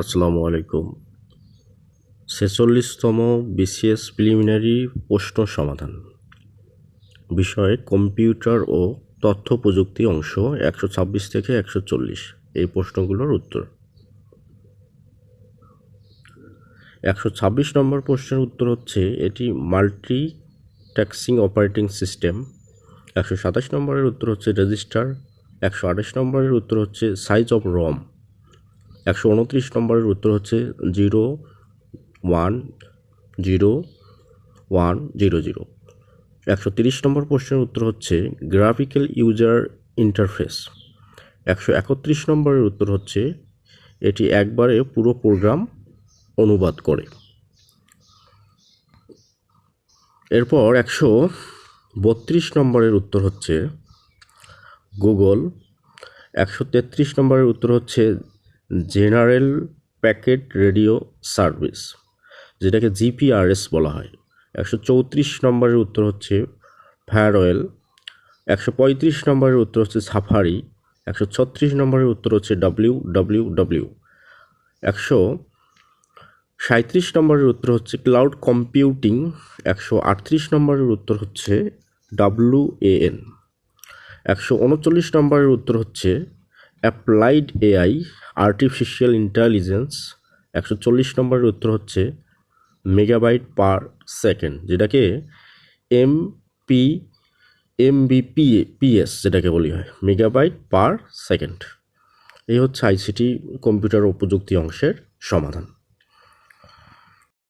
আসসালামু আলাইকুম। ছেচল্লিশতম BCS preliminary প্রশ্ন সমাধান। বিষয়ে কম্পিউটার ও তথ্য প্রযুক্তি অংশ একশো ছাব্বিশ থেকে একশো চল্লিশ। এই প্রশ্নগুলোর উত্তর। একশো ছাব্বিশ নম্বর প্রশ্নের উত্তর হচ্ছে, এটি মাল্টি ট্যাক্সিং অপারেটিং সিস্টেম। একশো সাতাশ নম্বরের উত্তর হচ্ছে রেজিস্টার। একশো আঠাশ নম্বরের উত্তর হচ্ছে সাইজ অফ রম। একশো উনত্রিশ নম্বরের উত্তর হচ্ছে zero one zero one zero zero. একশো তিরিশ নম্বর প্রশ্নের উত্তর হচ্ছে গ্রাফিক্যাল ইউজার ইন্টারফেস। একশো একত্রিশ নম্বরের উত্তর হচ্ছে এটি একবারে পুরো প্রোগ্রাম অনুবাদ করে। এরপর একশো বত্রিশ নম্বরের উত্তর হচ্ছে গুগল। একশো তেত্রিশ নম্বরের উত্তর হচ্ছে জেনারেল প্যাকেট রেডিও সার্ভিস, যেটাকে জিপিআরএস বলা হয়। একশো চৌত্রিশ নম্বরের উত্তর হচ্ছে ফায়ারওয়েল একশো পঁয়ত্রিশ নম্বরের উত্তর হচ্ছে সাফারি, একশো ছত্রিশ নম্বরের উত্তর হচ্ছে ডাব্লিউ ডাব্লিউ ডাব্লিউ, একশো সাঁত্রিশ নম্বরের উত্তর হচ্ছে ক্লাউড কম্পিউটিং, একশো আটত্রিশ নম্বরের উত্তর হচ্ছে ডাব্লু এন, একশো উনচল্লিশ নম্বরের উত্তর হচ্ছে অ্যাপ্লাইড এআই আর্টিফিশিয়াল ইন্টেলিজেন্স একশো চল্লিশ নম্বরের উত্তর হচ্ছে মেগাবাইট পার সেকেন্ড যেটাকে M P M BP PS যেটাকে বলি হয় মেগাবাইট পার সেকেন্ড এই হচ্ছে আইসিটি কম্পিউটার ও প্রযুক্তি অংশের সমাধান।